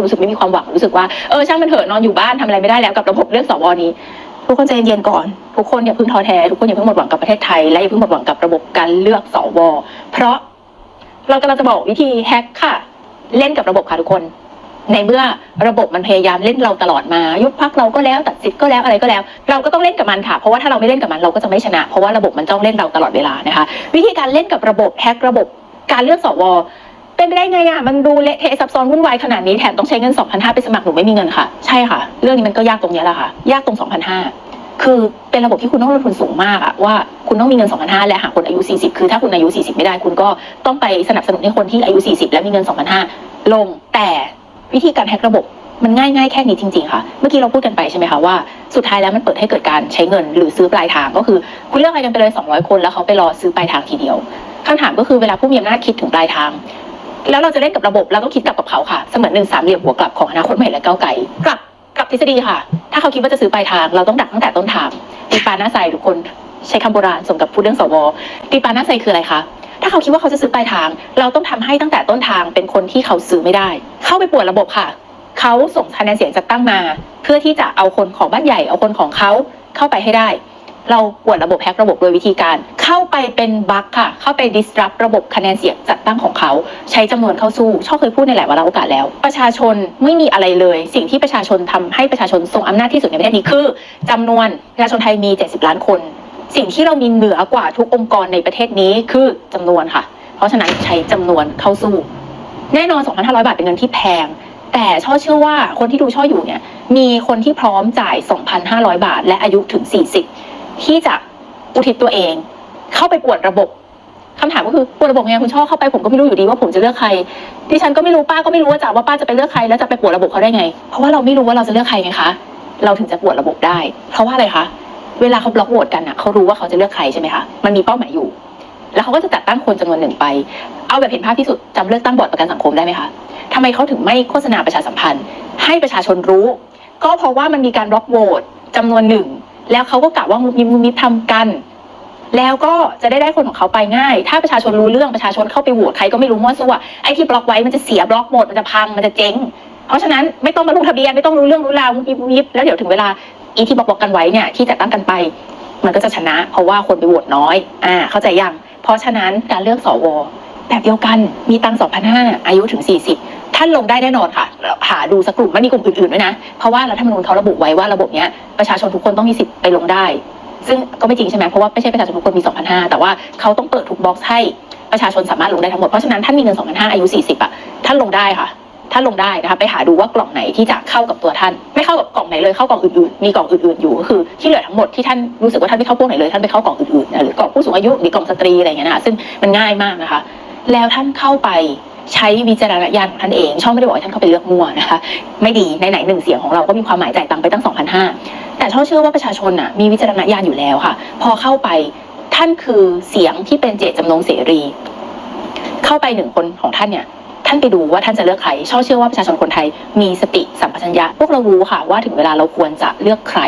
คุณรู้สึกไม่มีความหวังรู้สึกว่าเออช่างมันเถอะนอนอยู่บ้านทำอะไรไม่ได้แล้วกับระบบเลือกสวนี้ ทุกคนใจเย็นๆก่อน ทุกคนอย่าเพิ่งท้อแท้ทุกคนอย่าเพิ่งหมดหวังกับประเทศไทยและอย่าเพิ่งหมดหวังกับระบบการเลือกสวเพราะเรากำลังจะบอกวิธีแฮกค่ะ เล่นกับระบบค่ะทุกคน ในเมื่อระบบมันพยายามเล่นเราตลอดมายุบพักเราก็แล้วตัดสิทธิ์ก็แล้วอะไรก็แล้ว เราก็ต้องเล่นกับมันค่ะ เพราะว่าถ้าเราไม่เล่นกับมันเราก็จะไม่ชนะ เพราะว่าระบบมันจ้องเล่นเราตลอดเวลานะคะ วิธีการเล่นกับระบบแฮกระบบการเลือกสว เป็นไปได้ไงอะมันดูเละเทะซับซ้อนวุ่นวายขนาดนี้แถมต้องใช้เงิน 2,500ไปสมัครหนูไม่มีเงินค่ะ ใช่ค่ะ เรื่องนี้มันก็ยากตรงนี้แหละค่ะ ยากตรง 2,500คือเป็นระบบที่คุณต้องลงทุนสูงมากอะว่าคุณต้องมีเงิน 2,500 และหาคนอายุ 40 คือถ้าคุณอายุ 40 ไม่ได้ คุณก็ต้องไปสนับสนุนให้คนที่อายุ 40 และมีเงิน 2,500 ลงแต่วิธีการแฮกระบบมันง่ายๆแค่นี้จริง ๆ ค่ะ เมื่อกี้เราพูดกันไปใช่ไหมคะว่าสุดท้ายแล้วมันเปิดให้เกิดการใช้เงินหรือซื้อปลายทางก็คือ คุณเลือกอะไรกันไปเลย 200 คนแล้วเขาไปรอซื้อปลายทางทีเดียวคำถามก็คือเวลาผู้มีอำนาจคิดถึงปลายทาง แล้วเราจะเล่นกับระบบเราต้องคิดกลับกับเขาค่ะ เสมือนหนึ่งสามเหลี่ยมหัวกลับของอนาคตใหม่และก้าวไกลกลับกลับทฤษฎีค่ะ ถ้าเขาคิดว่าจะซื้อปลายทาง เราต้องดักตั้งแต่ต้นทางตีปลาหน้าใสทุกคนใช้คำโบราณสมกับพูดเรื่องสวตีปลาหน้าใสคืออะไรคะถ้าเขาคิดว่าเขาจะซื้อปลายทาง เราต้องทำให้ตั้งแต่ต้นทางเป็นคนที่เขาซื้อไม่ได้ เข้าไปปวดระบบค่ะ เขาส่งคะแนนเสียงจัดตั้งมา เพื่อที่จะเอาคนของบ้านใหญ่เอาคนของเขาเข้าไปให้ได้ เราปวดระบบแฮกระบบโดยวิธีการ เข้าไปเป็นบั๊กค่ะ เข้าไป disrupt ระบบคะแนนเสียงจัดตั้งของเขา ใช้จำนวนเข้าสู้ช่อเคยพูดในหลายวาระโอกาสแล้ว ประชาชนไม่มีอะไรเลย สิ่งที่ประชาชนทำให้ประชาชนทรงอำนาจที่สุดในประเทศนี้คือจำนวนประชาชนไทยมี 70 ล้านคน สิ่งที่เรามีเหนือกว่าทุกองค์กรในประเทศนี้คือจำนวนค่ะ เพราะฉะนั้นใช้จำนวนเข้าสู้ แน่นอน 2,500 บาทเป็นเงินที่แพงแต่ช่อเชื่อว่าคนที่ดูช่ออยู่เนี่ย มีคนที่พร้อมจ่าย 2,500 บาท และอายุถึง 40 ที่จะอุทิศตัวเอง เข้าไปปวดระบบคำถามก็คือปวดระบบไงคุณช่อเข้าไปผมก็ไม่รู้อยู่ดีว่าผมจะเลือกใครดิฉันก็ไม่รู้ป้าก็ไม่รู้ว่าจะว่าป้าจะไปเลือกใครแล้วจะไปปวดระบบเขาได้ไง เพราะว่าเราไม่รู้ว่าเราจะเลือกใครไงคะเราถึงจะปวดระบบได้ เพราะว่าอะไรคะเวลาเขาบล็อกโหวตกันอะเขารู้ว่าเขาจะเลือกใครใช่ไหมคะมันมีเป้าหมายอยู่ แล้วเขาก็จะจัดตั้งคนจำนวนหนึ่งไป เอาแบบเห็นภาพที่สุดจำเลือกตั้งบอร์ดประกันสังคมได้ไหมคะทำไมเขาถึงไม่โฆษณาประชาสัมพันธ์ ให้ประชาชนรู้ ก็เพราะว่ามันมีการบล็อกโหวตจำนวนหนึ่งแล้วเขาก็กะว่ามุมยิมมุมยิบทำกัน แล้วก็จะได้ได้คนของเขาไปง่าย ถ้าประชาชนรู้เรื่องประชาชนเข้าไปโหวตใครก็ไม่รู้มั่วซั่วไอ้ที่บล็อกไว้มันจะเสียบล็อกหมดมันจะพังมันจะเจ๊ง เพราะฉะนั้นไม่ต้องมาลงทะเบียนไม่ต้องรู้เรื่องรู้ราวมุมยิบมุมยิบแล้วเดี๋ยวถึงเวลาอีที่บล็อกกันไว้เนี่ยที่จัดตั้งกันไป มันก็จะชนะ เพราะว่าคนไปโหวตน้อยอ่าเข้าใจยังเพราะฉะนั้นการเลือกสวแบบเดียวกันมีตังสองพันห้าอายุถึง 40 ท่านลงได้แน่นอนค่ะ หาดูสักกลุ่มไม่มีกลุ่มอื่นๆด้วยนะ เพราะว่ารัฐธรรมนูญเขาระบุไว้ว่าระบบเนี้ยประชาชนทุกคนต้องมีสิทธิ์ไปลงได้ ซึ่งก็ไม่จริงใช่ไหมเพราะว่าไม่ใช่ประชาชนทุกคนมี 2,500 แต่ว่าเขาต้องเปิดทุกบ็อกซ์ให้ประชาชนสามารถลงได้ทั้งหมด เพราะฉะนั้นท่านมีเงิน 2,500 อายุ 40 อะ ท่านลงได้ค่ะ ท่านลงได้นะคะ ไปหาดูว่ากล่องไหนที่จะเข้ากับตัวท่าน ไม่เข้ากับกล่องไหนเลย เข้ากล่องอื่นๆ มีกล่องอื่นๆ อยู่ ก็คือที่เหลือทั้งหมดที่ท่านรู้สึกว่าท่านไม่เข้าพวกไหนเลย ท่านไปเข้ากล่องอื่นๆ หรือกล่องผู้สูงอายุ หรือกล่องสตรีอะไรอย่างเงี้ยนะซึ่งมันง่ายมากนะคะ แล้วท่านเข้าไป ใช้วิจารณญาณของท่านเอง ช่องไม่ได้บอกให้ท่านเข้าไปเลือกมั่วนะคะ ไม่ดีในไหนหนึ่งเสียงของเราก็มีความหมายจ่ายตังค์ไปตั้ง 2,500 แต่ช่อเชื่อว่าประชาชนน่ะมีวิจารณญาณอยู่แล้วค่ะ พอเข้าไปท่านคือเสียงที่เป็นเจตจำนงเสรี เข้าไปหนึ่งคนของท่านเนี่ยท่านไปดูว่าท่านจะเลือกใครช่อเชื่อว่าประชาชนคนไทยมีสติสัมปชัญญะพวกเรารู้ค่ะว่าถึงเวลาเราควรจะเลือกใคร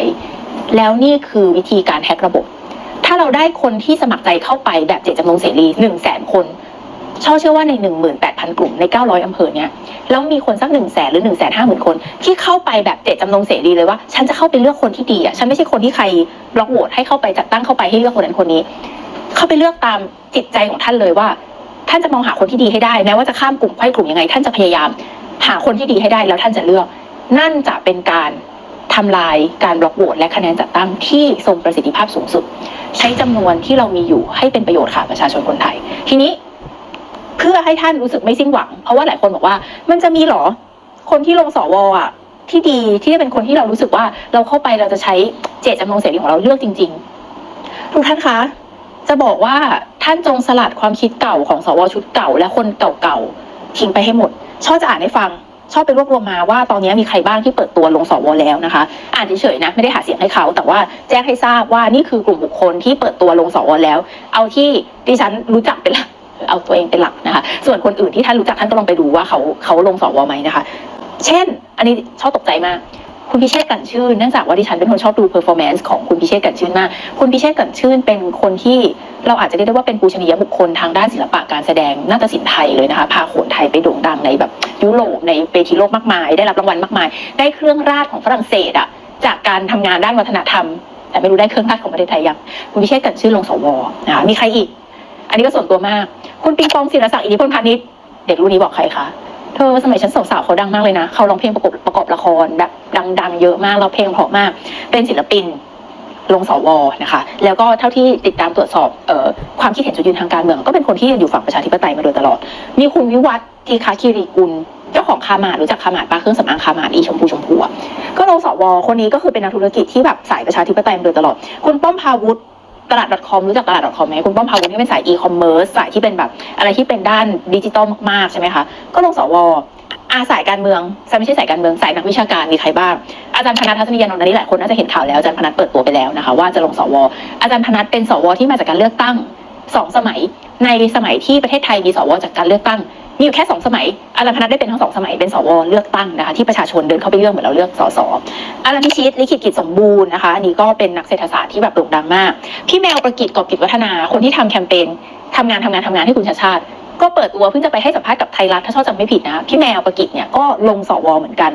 แล้วนี่คือวิธีการแฮกระบบ ถ้าเราได้คนที่สมัครใจเข้าไปแบบเจตจำนงเสรีหนึ่งแสนคน ช่อเชื่อว่าในหนึ่งหมื่นแปดพันกลุ่มในเก้าร้อยอำเภอเนี่ยแล้วมีคนสักหนึ่งแสนหรือหนึ่งแสนห้าหมื่นคน ที่เข้าไปแบบเจตจำนงเสรีเลยว่า ฉันจะเข้าไปเลือกคนที่ดีอะฉันไม่ใช่คนที่ใครบล็อกโหวตให้เข้าไปจัดตั้งเข้าไปให้เลือกคนนั้นคนนี้ เข้าไปเลือกตามจิตใจของท่านเลยว่า ท่านจะมองหาคนที่ดีให้ได้แม้ว่าจะข้ามกลุ่มไข้กลุ่มยังไง ท่านจะพยายาม หาคนที่ดีให้ได้แล้วท่านจะเลือก นั่นจะเป็นการทำลายการบล็อกโหวตและคะแนนจัดตั้งที่ทรงประสิทธิภาพสูงสุด ใช้จำนวนที่เรามีอยู่ให้เป็นประโยชน์ค่ะประชาชนคนไทย ทีนี้ เพื่อให้ท่านรู้สึกไม่สิ้นหวัง เพราะว่าหลายคนบอกว่า มันจะมีเหรอ คนที่ลงสวอะที่ดีที่จะเป็นคนที่เรารู้สึกว่าเราเข้าไปเราจะใช้เจตจำนงเสรีของเราเลือกจริง ๆ ทุกท่านคะ จะบอกว่าท่านจงสลัดความคิดเก่าของสวชุดเก่า และคนเก่าๆทิ้งไปให้หมด ชอบจะอ่านให้ฟัง ชอบไปรวบรวมมาว่าตอนนี้มีใครบ้างที่เปิดตัวลงสวแล้วนะคะ อ่านเฉยๆนะไม่ได้หาเสียงให้เขา แต่ว่าแจ้งให้ทราบว่านี่คือกลุ่มบุคคลที่เปิดตัวลงสวแล้ว เอาที่ดิฉันรู้จักเป็นหลัก เอาตัวเองเป็นหลักนะคะ ส่วนคนอื่นที่ท่านรู้จักท่านก็ลองไปดูว่าเขาเขาลงสวไหมนะคะ เช่น อันนี้ชอบตกใจมากคุณพิเชษกันชื่นเนื่องจากว่าดิฉันเป็นคนชอบดูเพอร์ฟอร์แมนซ์ของคุณพิเชษกันชื่นมาก คุณพิเชษกันชื่นเป็นคนที่เราอาจจะเรียกได้ว่าเป็นปูชนียบุคคลทางด้านศิลปะการแสดงน่าฏศิลป์ไทยเลยนะคะ พาโขนไทยไปโด่งดังในแบบยุโรปในเวทีโลกมากมาย ได้รับรางวัลมากมาย ได้เครื่องราชของฝรั่งเศสอะจากการทำงานด้านวัฒนธรรม แต่ไม่รู้ได้เครื่องราชของประเทศไทยยังคุณพิเชษกันชื่นลงสวนะคะมีใครอีก อันนี้ก็ส่วนตัวมาก คุณปิงปองศิลศักดิ์อิทธิพลพาณิชย์เด็กรุ่นนี้บอกใครคะเธอสมัยฉันสาวๆเขาดังมากเลยนะเขาร้องเพลงประกอบประกอบละครแบบดังๆเยอะมากแล้วเพลงเพราะมาก เป็นศิลปินลงสวนะคะ แล้วก็เท่าที่ติดตามตรวจสอบเออความคิดเห็นจุดยืนทางการเมือง ก็เป็นคนที่อยู่ฝั่งประชาธิปไตยมาโดยตลอด มีคุณวิวัฒน์ทีคาคิริกุลเจ้าของคามาดรู้จักคามาดปะเครื่องสำอางคามาดอีชมพูชมพูก็ลงสวคนนี้ก็คือเป็นนักธุรกิจที่แบบสายประชาธิปไตยมาโดยตลอด คุณป้อมพาวุฒิ ตลาด .com รู้จักตลาด .com ไหมคุณป้อมพาวุฒิที่เป็นสาย e-commerce สายที่เป็นแบบ อะไรที่เป็นด้านดิจิตอลมากๆใช่ไหมคะก็ลงสวอาสายการเมืองสายไม่ใช่สายการเมืองสายนักวิชาการมีใครบ้างอาจารย์พนัททัศนียานนท์อันนี้หลายคนน่าจะเห็นข่าวแล้วอาจารย์พนัทเปิดตัวไปแล้วนะคะว่าจะลงสว อาจารย์พนัทเป็นสวที่มาจากการเลือกตั้งสองสมัยในสมัยที่ประเทศไทยมีสวจากการเลือกตั้ง มีอยู่แค่สองสมัยอารย์พนัทได้เป็นทั้งสองสมัยเป็นสวเลือกตั้งนะคะที่ประชาชนเดินเข้าไปเลือกเหมือนเราเลือกสสอารย์พิชิตลิขิตกิจสมบูรณ์นะคะอันนี้ก็เป็นนักเศรษฐศาสตร์ที่แบบโด่งดังมาก พี่แมวประกิจกอบกิจวัฒนาคนที่ทำแคมเปญทำงานทำงานทำงานให้คุณชาชาติก็เปิดตัวเพิ่งจะไปให้สัมภาษณ์กับไทยรัฐถ้าชอบจำไม่ผิดนะพี่แมวประกิจเนี่ยก็ลงสวเหมือนกัน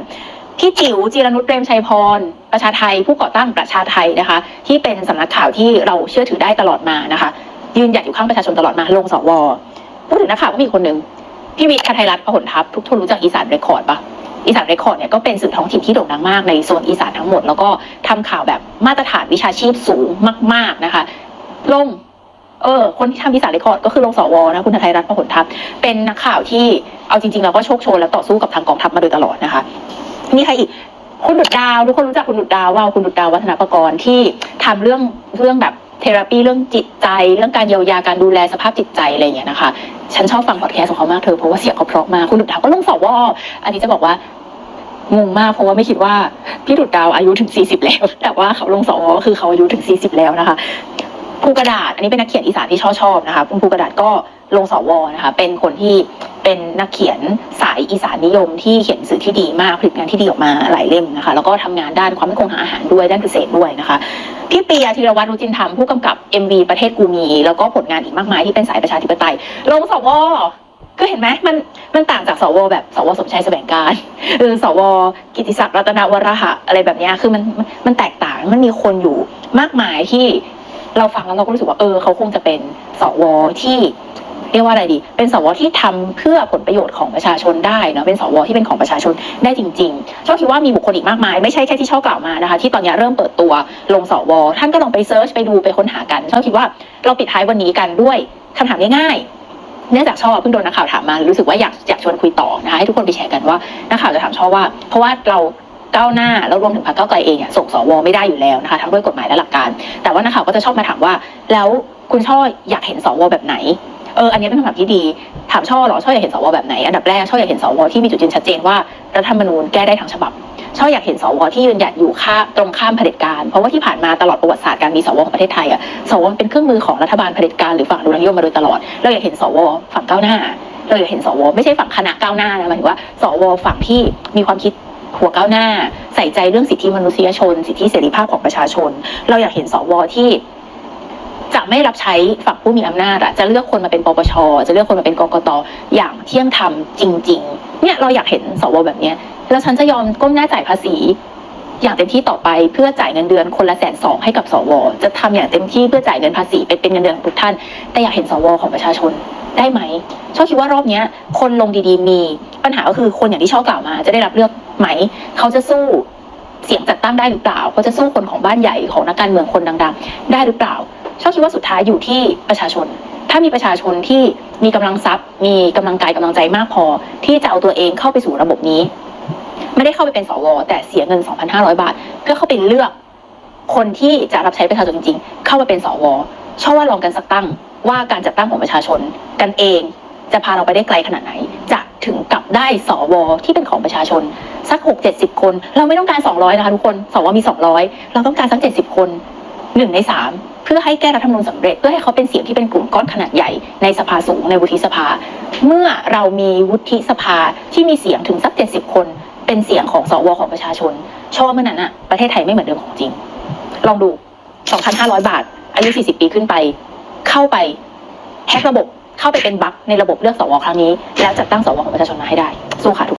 พี่จิ๋วจิรนุชเปรมชัยพร ประชาไทย ผู้ก่อตั้งประชาไทยนะคะ ที่เป็นสำนักข่าวที่เราเชื่อถือได้ตลอดมานะคะ ยืนหยัดอยู่ข้างประชาชนตลอดมาลงสวพูดถึงนักข่าวก็มีคนหนึ่ง พี่วิทย์คาไทยรัฐประหลทัพทุกคนรู้จักอีสานเรคคอร์ดปะอีสานเรคคอร์ดเนี่ยก็เป็นสื่อท้องถิ่นที่โด่งดังมากในโซนอีสานทั้งหมด แล้วก็ทำข่าวแบบมาตรฐานวิชาชีพสูงมาก ๆนะคะลงเออคนที่ทำอีสานเรคคอร์ดก็คือลงสวนะคุณไทยรัฐประหลทัพเป็นนักข่าวที่เอาจริงๆเราก็โชคโชนและต่อสู้กับทางกองทัพมาโดยตลอดนะคะมีใครอีกคุณดุดดาวทุกคนรู้จักคุณดุดดาวว่าคุณดุดดาววัฒนประกรณ์ที่ทำเรื่องเรื่องแบบ เทราปีเรื่องจิตใจเรื่องการเยียวยาการดูแลสภาพจิตใจอะไรอย่างเงี้ยนะคะฉันชอบฟังพอดแคสต์ของเขามากเธอเพราะว่าเสียงเขาเพราะมากคุณดุดดาวก็ลงสอบวอันนี้จะบอกว่างงมากเพราะว่าไม่คิดว่าพี่ดุดดาวอายุถึง 40 แล้ว แต่ว่าเขาลงสวก็คือเขาอายุถึง 40 แล้วนะคะภูกระดาษอันนี้เป็นนักเขียนอีสานที่ชอบชอบนะคะคุณภูกระดาษก็ลงสวนะคะเป็นคนที่ เป็นนักเขียนสายอีสานนิยมที่เขียนสื่อที่ดีมากผลิตงานที่ดีออกมาหลายเล่มนะคะ แล้วก็ทำงานด้านความมั่นคงทางอาหารด้วยด้านเกษตรด้วยนะคะพี่ปียธีรวัตรรุจินธรรมผู้กำกับ MV ประเทศกูมี แล้วก็ผลงานอีกมากมายที่เป็นสายประชาธิปไตยลงสวก็เห็นไหมมันมันต่างจากสวแบบสวสมชัยแสวงการเออสวกิติศักดิ์รัตนวรหะอะไรแบบนี้คือมันมันมันแตกต่างมันมีคนอยู่มากมายที่เราฟังแล้วเราก็รู้สึกว่าเออเขาคงจะเป็นสวที่ เรียกว่าอะไรดี เป็นสวที่ทำเพื่อผลประโยชน์ของประชาชนได้เนาะเป็นสวที่เป็นของประชาชนได้จริงๆชอบคิดว่ามีบุคคลอีกมากมาย ไม่ใช่แค่ที่ชอบกล่าวมานะคะที่ตอนนี้เริ่มเปิดตัวลงสวท่านก็ลองไปเซิร์ชไปดูไปค้นหากันชอบคิดว่าเราปิดท้ายวันนี้กันด้วยคำถามง่ายเนื่องจากชอบเพิ่งโดนนักข่าวถามมา รู้สึกว่าอยากอยากชวนคุยต่อนะคะให้ทุกคนไปแชร์กันว่านักข่าวจะถามชอบว่า เพราะว่าเราก้าวหน้าแล้วรวมถึงพรรคก้าวไกลเองอะส่งสวไม่ได้อยู่แล้วนะคะทั้งด้วยกฎหมายและหลักการ แต่ว่านักข่าวก็จะชอบมาถามว่า แล้วคุณช่ออยากเห็นสวแบบไหน เอออันนี้เป็นคำถามที่ดี ถามช่อเหรอช่ออยากเห็นสวแบบไหนอันดับแรกช่ออยากเห็นสวที่มีจุดยืนชัดเจนว่ารัฐธรรมนูญแก้ได้ทั้งฉบับช่ออยากเห็นสวที่ยืนหยัดอยู่ข้าตรงข้ามเผด็จการ เพราะว่าที่ผ่านมาตลอดประวัติศาสตร์การมีสวของประเทศไทยอะสวเป็นเครื่องมือของรัฐบาลเผด็จการหรือฝั่งอนุรักษ์นิยมมาโดยตลอดเราอยากเห็นสวฝั่งก้าวหน้าเราอยากเห็นสวไม่ใช่ฝั่งคณะก้าวหน้านะหมายถึงว่าสวฝั่งที่มีความคิดหัวก้าวหน้า ใส่ใจเรื่องสิทธิมนุษยชน สิทธิเสรีภาพของประชาชน เราอยากเห็นสวที่ จะไม่รับใช้ฝั่งผู้มีอำนาจอะจะเลือกคนมาเป็นปปช จะเลือกคนมาเป็นกกตอย่างเที่ยงธรรมจริง ๆ เนี่ยเราอยากเห็นสวแบบเนี้ยแล้วฉันจะยอมก้มหน้าจ่ายภาษี อย่างเต็มที่ต่อไปเพื่อจ่ายเงินเดือนคนละแสนสองให้กับสว จะทำอย่างเต็มที่เพื่อจ่ายเงินภาษีไปเป็นเงินเดือนของทุกท่าน แต่อยากเห็นสวของประชาชนได้ไหมชอบคิดว่ารอบเนี้ยคนลงดีๆ มีปัญหาก็คือคนอย่างที่ชอบกล่าวมา จะได้รับเลือกไหม เขาจะสู้เสียงจัดตั้งได้หรือเปล่าเขาจะสู้คนของบ้านใหญ่ของนักการเมืองคนดัง ๆ ได้หรือเปล่า ชอบคิดว่าสุดท้ายอยู่ที่ประชาชน ถ้ามีประชาชนที่มีกำลังทรัพย์ มีกำลังกายกำลังใจมากพอ ที่จะเอาตัวเองเข้าไปสู่ระบบนี้ ไม่ได้เข้าไปเป็นสวแต่เสียเงิน 2,500 บาท เพื่อเข้าไปเลือกคนที่จะรับใช้ประชาชนจริง ๆ เข้ามาเป็นสวชอบว่าลองกันสักตั้งว่าการจัดตั้งของประชาชนกันเองจะพาเราไปได้ไกลขนาดไหน จะถึงกับได้สวที่เป็นของประชาชน สักหกเจ็ดสิบคน เราไม่ต้องการสองร้อยนะคะทุกคนสวมีสองร้อยเราต้องการสักเจ็ดสิบคนหนึ่งในสาม เพื่อให้แก้รัฐธรรมนูญสำเร็จ เพื่อให้เขาเป็นเสียงที่เป็นกลุ่มก้อนขนาดใหญ่ในสภาสูงในวุฒิสภา เมื่อเรามีวุฒิสภาที่มีเสียงถึงสักเจ็ดสิบคน เป็นเสียงของสวของประชาชนชอว่าเมื่อนั้นอะประเทศไทยไม่เหมือนเดิมของจริง ลองดู 2,500 บาท อายุ 40 ปีขึ้นไป เข้าไปแฮกระบบเข้าไปเป็นบั๊กในระบบเลือกสวครั้งนี้ แล้วจัดตั้งสวของประชาชนมาให้ได้สู้ค่ะทุก